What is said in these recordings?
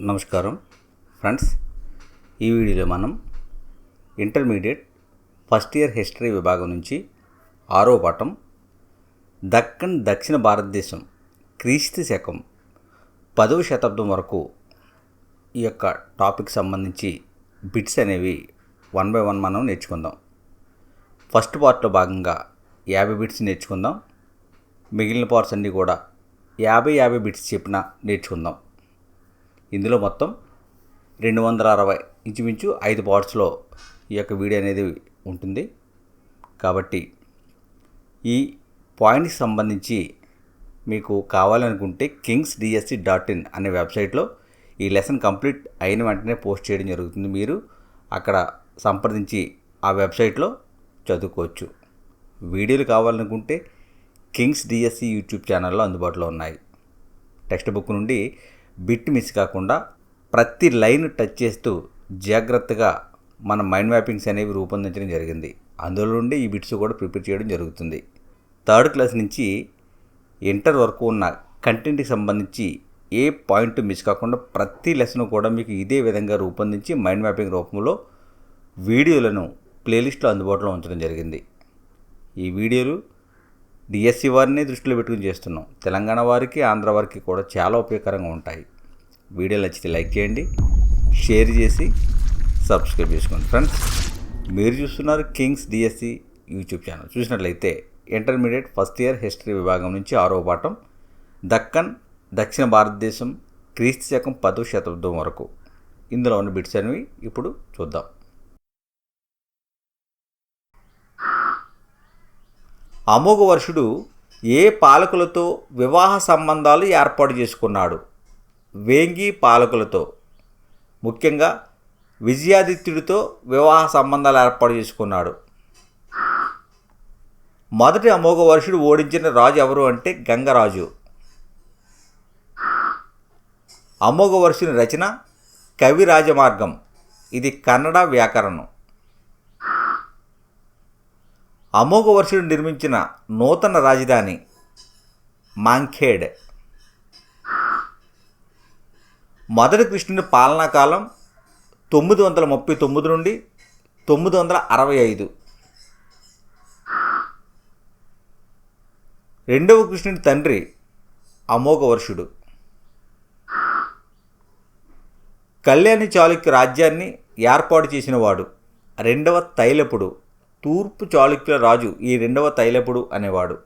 నమస్కారం. ఫ్రెండ్స్ ఈ వీడియోలో మనం ఇంటర్మీడియట్ ఫస్ట్ ఇయర్ హిస్టరీ విభాగం నుంచి ఆరో పాఠం దక్కన్ దక్షిణ భారతదేశం క్రీస్తు శకం పదవ శతాబ్దం వరకు ఈ యొక్క టాపిక్ సంబంధించి బిట్స్ అనేవి వన్ బై వన్ మనం నేర్చుకుందాం. ఫస్ట్ పార్ట్లో భాగంగా యాభై బిట్స్ నేర్చుకుందాం. మిగిలిన పార్ట్స్ అన్నీ కూడా యాభై యాభై బిట్స్ చెప్పిన నేర్చుకుందాం. ఇందులో మొత్తం రెండు వందల అరవై ఇంచుమించు ఐదు పార్ట్స్లో ఈ యొక్క వీడియో అనేది ఉంటుంది. కాబట్టి ఈ పాయింట్కి సంబంధించి మీకు కావాలనుకుంటే కింగ్స్ డిఎస్సి డాట్ ఇన్ అనే వెబ్సైట్లో ఈ లెసన్ కంప్లీట్ అయిన వెంటనే పోస్ట్ చేయడం జరుగుతుంది. మీరు అక్కడ సంప్రదించి ఆ వెబ్సైట్లో చదువుకోవచ్చు. వీడియోలు కావాలనుకుంటే కింగ్స్ డిఎస్సి యూట్యూబ్ ఛానల్లో అందుబాటులో ఉన్నాయి. టెక్స్ట్ బుక్ నుండి బిట్ మిస్ కాకుండా ప్రతి లైన్ టచ్ చేస్తూ జాగ్రత్తగా మన మైండ్ మ్యాపింగ్స్ అనేవి రూపొందించడం జరిగింది. అందులో నుండి ఈ బిట్స్ కూడా ప్రిపేర్ చేయడం జరుగుతుంది. థర్డ్ క్లాస్ నుంచి ఇంటర్ వరకు ఉన్న కంటెంట్కి సంబంధించి ఏ పాయింట్ మిస్ కాకుండా ప్రతి లెసన్ కూడా మీకు ఇదే విధంగా రూపొందించి మైండ్ మ్యాపింగ్ రూపంలో వీడియోలను ప్లేలిస్ట్లో అందుబాటులో ఉంచడం జరిగింది. ఈ వీడియోలు డిఎస్సి వారిని దృష్టిలో పెట్టుకుని చేస్తున్నాం. తెలంగాణ వారికి ఆంధ్ర వారికి కూడా చాలా ఉపయోగకరంగా ఉంటాయి. వీడియో నచ్చితే లైక్ చేయండి షేర్ చేసి సబ్స్క్రైబ్ చేసుకోండి. ఫ్రెండ్స్ మీరు చూస్తున్నారు కింగ్స్ డిఎస్సి యూట్యూబ్ ఛానల్. చూసినట్లయితే ఇంటర్మీడియట్ ఫస్ట్ ఇయర్ హిస్టరీ విభాగం నుంచి ఆరో పాఠం దక్కన్ దక్షిణ భారతదేశం క్రీస్తు శకం పదో శతాబ్దం వరకు. ఇందులో ఉన్న బిట్స్ అనేవి ఇప్పుడు చూద్దాం. అమోఘవర్షుడు ఏ పాలకులతో వివాహ సంబంధాలు ఏర్పాటు చేసుకున్నాడు? వేంగి పాలకులతో. ముఖ్యంగా విజయాదిత్యుడితో వివాహ సంబంధాలు ఏర్పాటు చేసుకున్నాడు. మొదటి అమోఘవర్షుడు ఓడించిన రాజు ఎవరు అంటే గంగరాజు. అమోఘవర్షుని రచన కవి రాజమార్గం. ఇది కన్నడ వ్యాకరణం. అమోఘవర్షుడు నిర్మించిన నూతన రాజధాని మాంఖేడ్. మొదటి కృష్ణుని పాలనా కాలం తొమ్మిది వందల ముప్పై తొమ్మిది నుండి తొమ్మిది వందల అరవై ఐదు. రెండవ కృష్ణుని తండ్రి అమోఘవర్షుడు కళ్యాణి చాళుక్య రాజ్యాన్ని ఏర్పాటు చేసినవాడు. రెండవ తైలపుడు. తూర్పు చాళుక్యుల రాజు ఈ రెండవ తైలపుడు అనేవాడు.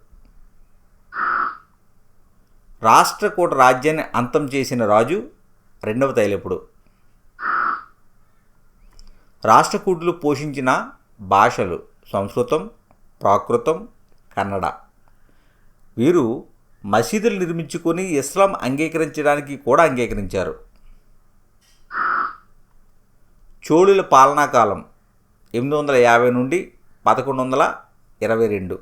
రాష్ట్రకూట రాజ్యాన్ని అంతం చేసిన రాజు రెండవ తైలపుడు. రాష్ట్రకూటులు పోషించిన భాషలు సంస్కృతం ప్రాకృతం కన్నడ. వీరు మసీదులు నిర్మించుకొని ఇస్లాం అంగీకరించడానికి కూడా అంగీకరించారు. చోళుల పాలనా కాలం ఎనిమిది వందల యాభై నుండి పదకొండు వందల ఇరవై రెండు.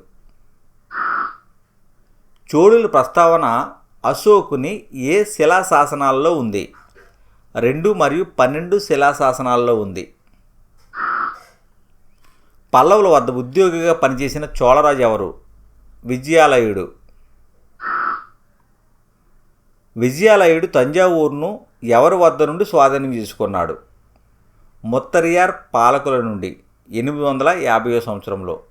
చోళుల ప్రస్తావన అశోకుని ఏ శిలాశాసనాల్లో ఉంది? రెండు మరియు పన్నెండు శిలాశాసనాల్లో ఉంది. పల్లవుల వద్ద ఉద్యోగిగా పనిచేసిన చోళరాజు ఎవరు? విజయాలయుడు. విజయాలయుడు తంజావూరును ఎవరి వద్ద నుండి స్వాధీనం చేసుకున్నాడు? ముత్తరియార్ పాలకుల నుండి. ఎనిమిది వందల యాభై సంవత్సరంలో.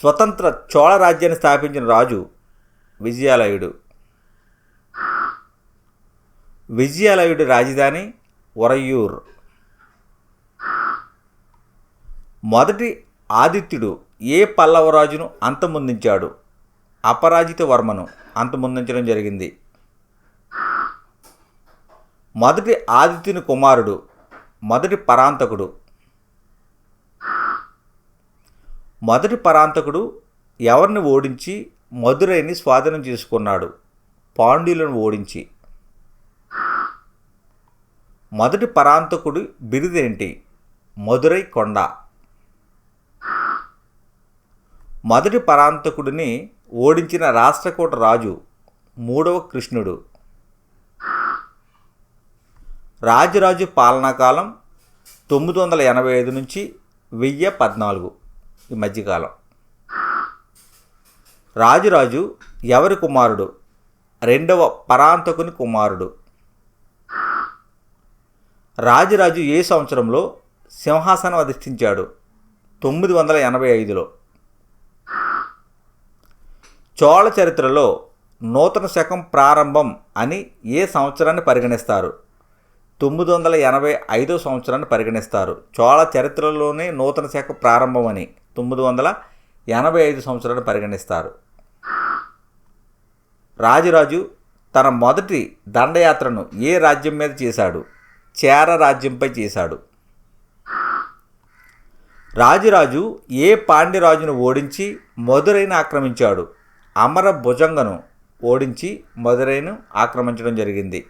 స్వతంత్ర చోళ రాజ్యాన్ని స్థాపించిన రాజు విజయాలయుడు. విజయాలయుడి రాజధాని ఒరయ్యూర్ మొదటి ఆదిత్యుడు ఏ పల్లవరాజును అంతమొందించాడు? అపరాజిత వర్మను అంతమొందించడం జరిగింది. మొదటి ఆదిత్యుని కుమారుడు మొదటి పరాంతకుడు. మొదటి పరాంతకుడు ఎవరిని ఓడించి మధురైని స్వాధీనం చేసుకున్నాడు? పాండ్యులను ఓడించి. మొదటి పరాంతకుడు బిరుదేంటి? మధురై కొండ. మొదటి పరాంతకుడిని ఓడించిన రాష్ట్రకూట రాజు మూడవ కృష్ణుడు. రాజరాజు పాలనాకాలం తొమ్మిది వందల ఎనభై ఐదు నుంచి వెయ్యి పద్నాలుగు ఈ మధ్యకాలం. రాజురాజు ఎవరి కుమారుడు? రెండవ పరాంతకుని కుమారుడు. రాజరాజు ఏ సంవత్సరంలో సింహాసనం అధిష్ఠించాడు? తొమ్మిది వందల ఎనభై ఐదులో. చోళ చరిత్రలో నూతన శకం ప్రారంభం అని ఏ సంవత్సరాన్ని పరిగణిస్తారు? తొమ్మిది వందల ఎనభై ఐదో సంవత్సరాన్ని పరిగణిస్తారు. చోళ చరిత్రలోనే నూతన శాఖ ప్రారంభం అని తొమ్మిది వందల ఎనభై ఐదు సంవత్సరాన్ని పరిగణిస్తారు. రాజరాజు తన మొదటి దండయాత్రను ఏ రాజ్యం మీద చేశాడు? చేర రాజ్యంపై చేశాడు. రాజురాజు ఏ పాండ్యరాజును ఓడించి మధురైను ఆక్రమించాడు? అమర భుజంగను ఓడించి మధురైను ఆక్రమించడం జరిగింది.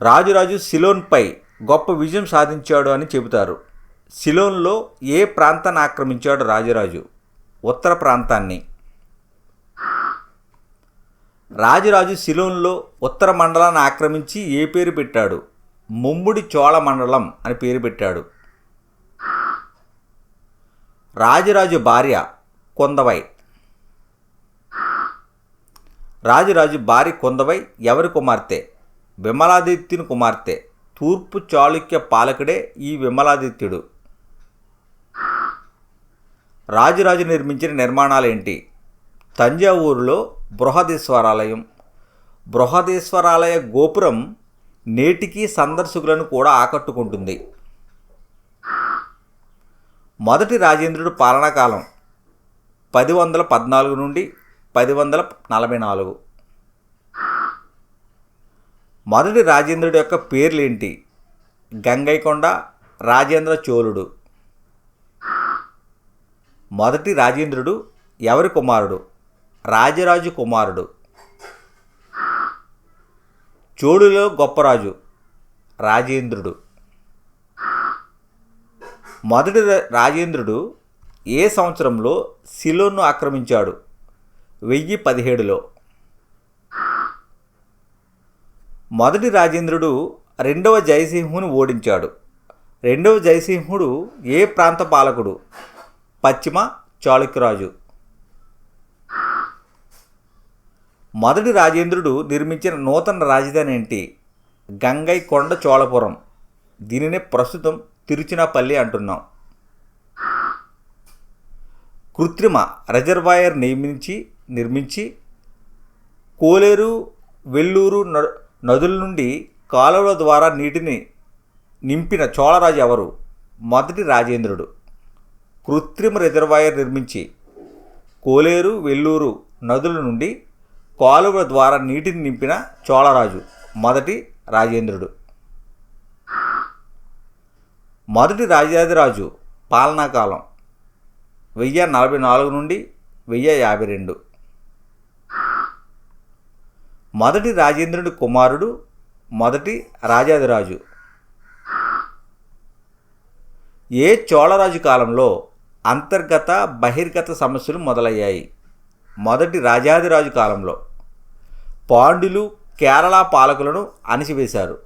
రాజురాజు సిలోన్పై గొప్ప విజయం సాధించాడు అని చెబుతారు. సిలోన్లో ఏ ప్రాంతాన్ని ఆక్రమించాడు రాజరాజు? ఉత్తర ప్రాంతాన్ని. రాజురాజు సిలోన్లో ఉత్తర మండలాన్ని ఆక్రమించి ఏ పేరు పెట్టాడు? ముమ్ముడి చోళ మండలం అని పేరు పెట్టాడు. రాజరాజు భార్య కొందవై. రాజురాజు భార్య కొందవై ఎవరి కుమార్తె? విమలాదిత్యుని కుమార్తె. తూర్పు చాళుక్య పాలకుడే ఈ విమలాదిత్యుడు. రాజురాజు నిర్మించిన నిర్మాణాలు ఏంటి తంజావూరులో బృహదీశ్వరాలయం. బృహదీశ్వరాలయ గోపురం నేటికి సందర్శకులను కూడా ఆకట్టుకుంటుంది. మొదటి రాజేంద్రుడు పాలనాకాలం పది వందల పద్నాలుగు నుండి పది వందల నలభై నాలుగు. మొదటి రాజేంద్రుడి యొక్క పేర్లేంటి? గంగైకొండ రాజేంద్ర చోళుడు. మొదటి రాజేంద్రుడు ఎవరి కుమారుడు? రాజరాజు కుమారుడు. చోళులో గొప్పరాజు రాజేంద్రుడు. మొదటి రా- రాజేంద్రుడు ఏ సంవత్సరంలో సిలోన్ను ఆక్రమించాడు? వెయ్యి పదిహేడులో. మొదటి రాజేంద్రుడు రెండవ జయసింహుని ఓడించాడు. రెండవ జయసింహుడు ఏ ప్రాంత పాలకుడు? పశ్చిమ చాళుక్యరాజు. మొదటి రాజేంద్రుడు నిర్మించిన నూతన రాజధాని ఏంటి? గంగై కొండ చోళపురం. దీనినే ప్రస్తుతం తిరుచినాపల్లి అంటున్నాం. కృత్రిమ రిజర్వాయర్ నియమించి నిర్మించి కోలేరు వెల్లూరు న- నదుల నుండి కాలువల ద్వారా నీటిని నింపిన చోళరాజు ఎవరు? మొదటి రాజేంద్రుడు. కృత్రిమ రిజర్వాయర్ నిర్మించి కోలేరు వెల్లూరు నదుల నుండి కాలువల ద్వారా నీటిని నింపిన చోళరాజు మొదటి రాజేంద్రుడు. మొదటి రాజాదిరాజు పాలనాకాలం వెయ్యి నలభై నాలుగు నుండి వెయ్యి యాభై రెండు. మొదటి రాజేంద్రుడి కుమారుడు మొదటి రాజాదిరాజు. ఏ చోళరాజు కాలంలో అంతర్గత బహిర్గత సమస్యలు మొదలయ్యాయి? మొదటి రాజాదిరాజు కాలంలో పాండ్యులు కేరళ పాలకులను అణిచివేశారు.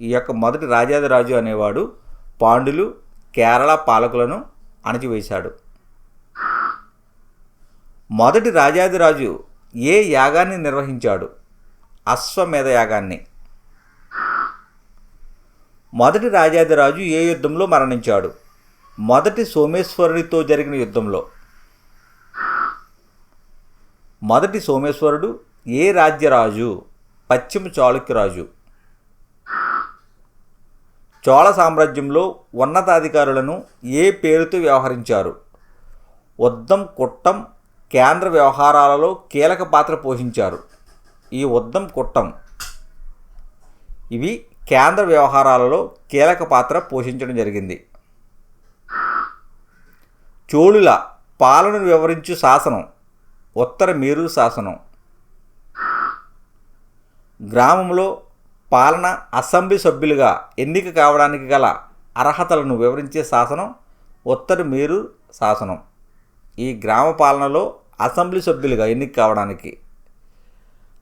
ఈ యొక్క మొదటి రాజాదిరాజు అనేవాడు పాండ్యులు కేరళ పాలకులను అణచివేశాడు. మొదటి రాజాదిరాజు ఏ యాగాన్ని నిర్వహించాడు? అశ్వమేధ యాగాన్ని. మొదటి రాజాదిరాజు ఏ యుద్ధంలో మరణించాడు? మొదటి సోమేశ్వరుడితో జరిగిన యుద్ధంలో. మొదటి సోమేశ్వరుడు ఏ రాజ్యరాజు? పశ్చిమ చాళుక్యరాజు చోళ సామ్రాజ్యంలో ఉన్నతాధికారులను ఏ పేరుతో వ్యవహరించారు? ఉద్దం కుట్టం కేంద్ర వ్యవహారాలలో కీలక పాత్ర పోషించారు. ఈ ఉద్దం కుట్టం. ఇవి కేంద్ర వ్యవహారాలలో కీలక పాత్ర పోషించడం జరిగింది. చోళుల పాలనను వివరించు శాసనం. ఉత్తర మేరు శాసనం. గ్రామంలో పాలన అసెంబ్లీ సభ్యులుగా ఎన్నిక కావడానికి గల అర్హతలను వివరించే శాసనం ఉత్తర మేరు శాసనం. ఈ గ్రామ పాలనలో అసెంబ్లీ సభ్యులుగా ఎన్నిక కావడానికి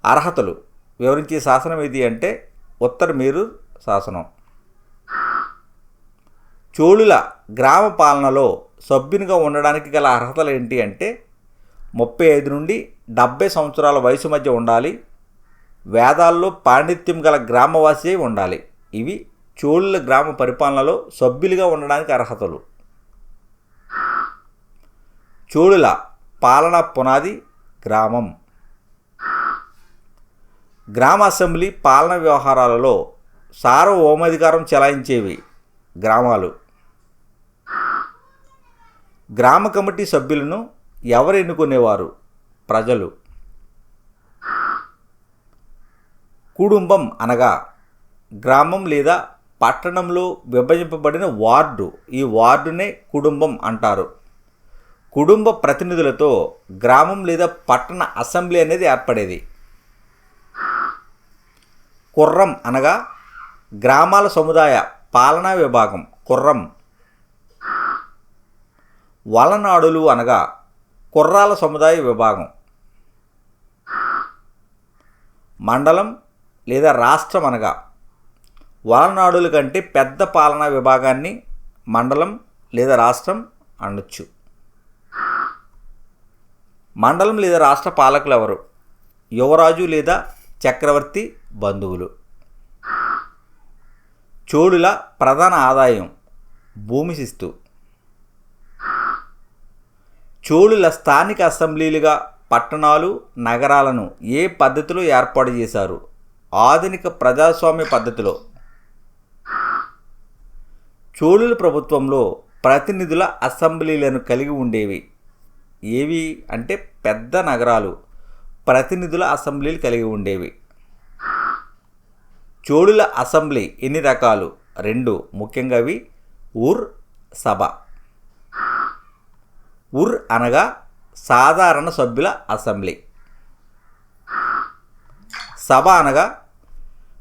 అర్హతలు వివరించే శాసనం ఏది అంటే ఉత్తర మీరు శాసనం. చోళుల గ్రామ పాలనలో సభ్యునిగా ఉండడానికి గల అర్హతలు ఏంటి అంటే ముప్పై ఐదు నుండి డెబ్బై సంవత్సరాల వయసు మధ్య ఉండాలి. వేదాల్లో పాండిత్యం గల గ్రామవాసి ఉండాలి. ఇవి చోళుల గ్రామ పరిపాలనలో సభ్యులుగా ఉండడానికి అర్హతలు. చోళుల పాలనా పునాది గ్రామం. గ్రామ అసెంబ్లీ పాలన వ్యవహారాలలో సార్వభౌమాధికారం చెలాయించేవి గ్రామాలు. గ్రామ కమిటీ సభ్యులను ఎవరు ఎన్నుకునేవారు? ప్రజలు. కుటుంబం అనగా గ్రామం లేదా పట్టణంలో విభజింపబడిన వార్డు. ఈ వార్డునే కుటుంబం అంటారు. కుటుంబ ప్రతినిధులతో గ్రామం లేదా పట్టణ అసెంబ్లీ అనేది ఏర్పడేది. కుర్రం అనగా గ్రామాల సముదాయ పాలనా విభాగం కుర్రం. వలనాడులు అనగా కుర్రాల సముదాయ విభాగం. మండలం లేదా రాష్ట్రం అనగా వలనాడుల కంటే పెద్ద పాలనా విభాగాన్ని మండలం లేదా రాష్ట్రం అనొచ్చు. మండలం లేదా రాష్ట్ర పాలకులు ఎవరు యువరాజు లేదా చక్రవర్తి బంధువులు? చోళుల ప్రధాన ఆదాయం భూమి శిస్తు. చోళుల స్థానిక అసెంబ్లీలుగా పట్టణాలు నగరాలను ఏ పద్ధతిలో ఏర్పాటు చేశారు? ఆధునిక ప్రజాస్వామ్య పద్ధతిలో. చోళుల ప్రభుత్వంలో ప్రతినిధుల అసెంబ్లీలను కలిగి ఉండేవి ఏవి అంటే పెద్ద నగరాలు ప్రతినిధుల అసెంబ్లీలు కలిగి ఉండేవి. చోళుల అసెంబ్లీ ఎన్ని రకాలు? రెండు ముఖ్యంగా అవి ఉర్ సభ. ఉర్ అనగా సాధారణ సభ్యుల అసెంబ్లీ. సభ అనగా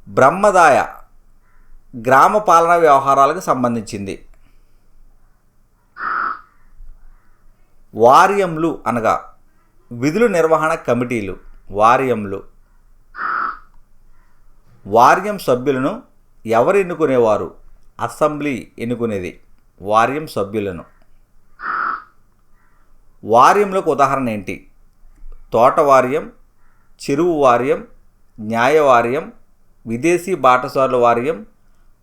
బ్రహ్మదాయ గ్రామ పాలనా వ్యవహారాలకు సంబంధించింది. వార్యంలు అనగా విధుల నిర్వహణ కమిటీలు. వార్యంలు వార్యం సభ్యులను ఎవరు ఎన్నుకునేవారు? అసెంబ్లీ ఎన్నుకునేది వార్యం సభ్యులను. వార్యంలకు ఉదాహరణ ఏంటి? తోట వార్యం చెరువు వార్యం న్యాయవార్యం విదేశీ బాటసారుల వార్యం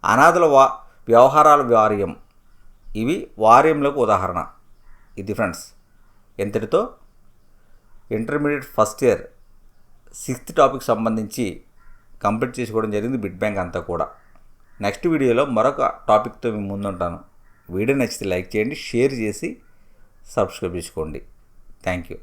అనాథల వా వ్యవహారాల వార్యం. ఇవి వార్యంలకు ఉదాహరణ. ఇది friends. ఎంతటితో? Intermediate first year sixth topic సంబంధించి కంప్లీట్ చేసుకోవడం జరిగింది బిడ్ బ్యాంక్ అంతా కూడా. నెక్స్ట్ వీడియోలో మరొక టాపిక్తో మేము ముందుంటాను. వీడియో నచ్చితే లైక్ చేయండి షేర్ చేసి సబ్స్క్రైబ్ చేసుకోండి. Thank you.